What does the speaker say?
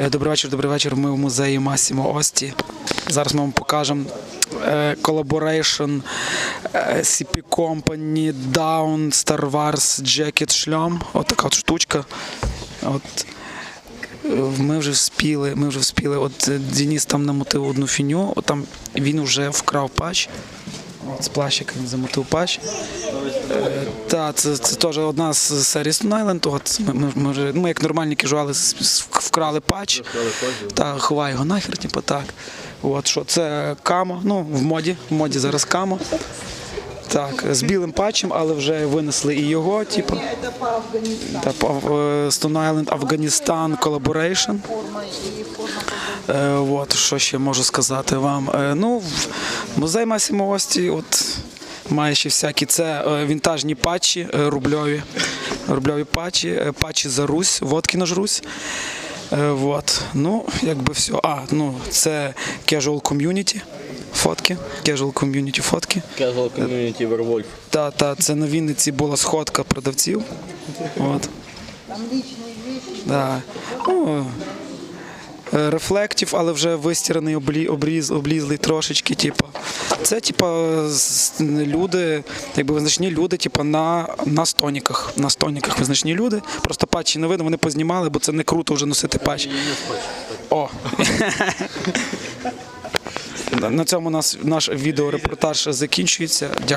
Е, Добрий вечір, добрий вечір. Ми в музеї Масімо Ості. Зараз ми вам покажемо е, collaboration е, CP Company Down Star Wars Jacket шльом. От така от штучка. От. Ми вже вспіли, ми вже вспіли. От Денис там намотив одну фіню, от там він вже вкрав патч. З плащика він замотив патч. Так, це, це теж одна з серій Island. От ми, ми, ми, як нормальні кіжуали, вкрали патч. Та ховай його нахер, типу так. От що це камо. Ну, в моді. В моді зараз камо. Так, з білим патчем, але вже винесли і його, типу. Та е, Stone Island Афганістан Collaboration. Е, от, що ще можу сказати вам. Е, ну, музей Масімо Ості, от має ще всякі це е, вінтажні патчі е, рубльові. Рубльові патчі, е, патчі за Русь, водки на Русь. Е, от. Ну, якби все. А, ну, це casual community фотки. Casual community фотки. Casual Community Werewolf. Та, та, це на Вінниці була сходка продавців. От. Там. Да. Ну, рефлектів, але вже вистіраний, облі, обріз, облізлий трошечки. Типу. Це типа, люди, якби визначні люди, типа на, на стоніках. На стоніках визначні люди. Просто патчі не видно, вони познімали, бо це не круто вже носити патч. О! На цьому у нас наш відеорепортаж закінчується. Дякую.